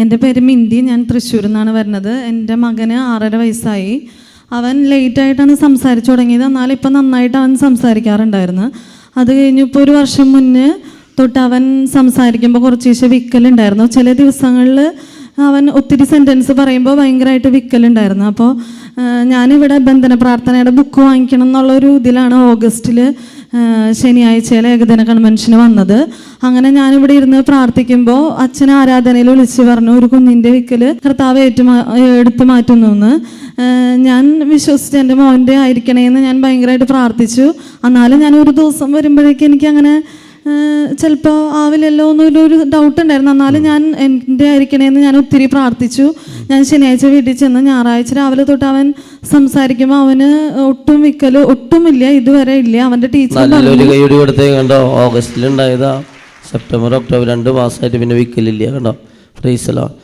എന്റെ പേര് മിന്തി ഞാൻ തൃശ്ശൂരിൽ നിന്നാണ് വരുന്നത്. എന്റെ മകന് ആറര വയസ്സായി. അവൻ ലേറ്റായിട്ടാണ് സംസാരിച്ചു തുടങ്ങിയത്. എന്നാലും ഇപ്പം നന്നായിട്ട് അവൻ സംസാരിക്കാറുണ്ടായിരുന്നു. അത് കഴിഞ്ഞിപ്പോൾ ഒരു വർഷം മുന്നേ തൊട്ട് അവൻ സംസാരിക്കുമ്പോൾ കുറച്ച് ദിവസം വിക്കലുണ്ടായിരുന്നു. ചില ദിവസങ്ങളിൽ അവൻ ഒത്തിരി സെന്റൻസ് പറയുമ്പോൾ ഭയങ്കരമായിട്ട് വിക്കലുണ്ടായിരുന്നു. അപ്പോൾ ഞാനിവിടെ ബന്ധന പ്രാർത്ഥനയുടെ ബുക്ക് വാങ്ങിക്കണം എന്നുള്ളൊരു ഇതിലാണ് ഓഗസ്റ്റിൽ ശനിയാഴ്ചയിലെ ഏകദിന കൺവെൻഷന് വന്നത്. അങ്ങനെ ഞാനിവിടെ ഇരുന്ന് പ്രാർത്ഥിക്കുമ്പോൾ അച്ഛൻ ആരാധനയിൽ വിളിച്ച് പറഞ്ഞു ഒരു കുഞ്ഞിന്റെ വിക്കൽ കർത്താവ് ഏറ്റുമാ എടുത്തു മാറ്റുന്നു എന്ന്. ഞാൻ വിശ്വസിച്ച് എന്റെ മോന്റെ ആയിരിക്കണേ എന്ന് ഞാൻ ഭയങ്കരമായിട്ട് പ്രാർത്ഥിച്ചു. എന്നാലും ഞാൻ ഒരു ദിവസം വരുമ്പോഴേക്കും എനിക്ക് അങ്ങനെ ചിലപ്പോൾ ആവില്ലല്ലോ എന്നൊരു ഡൗട്ട് ഉണ്ടായിരുന്നു. എന്നാലും ഞാൻ എന്റെ ആയിരിക്കണേന്ന് ഞാൻ ഒത്തിരി പ്രാർത്ഥിച്ചു. ഞാൻ ശനിയാഴ്ച വീട്ടിൽ ചെന്ന് ഞായറാഴ്ച രാവിലെ തൊട്ട് അവൻ സംസാരിക്കുമ്പോൾ അവന് ഒട്ടും മിക്കൽ ഒട്ടുമില്ല ഇതുവരെ ഇല്ല. അവന്റെ ടീച്ചർ കണ്ടോ? ഓഗസ്റ്റിൽ ഉണ്ടായതാ സെപ്റ്റംബർ ഒക്ടോബർ രണ്ട് മാസമായിട്ട് പിന്നെ വിക്കലില്ല കണ്ടോ? ഫ്രീസലോ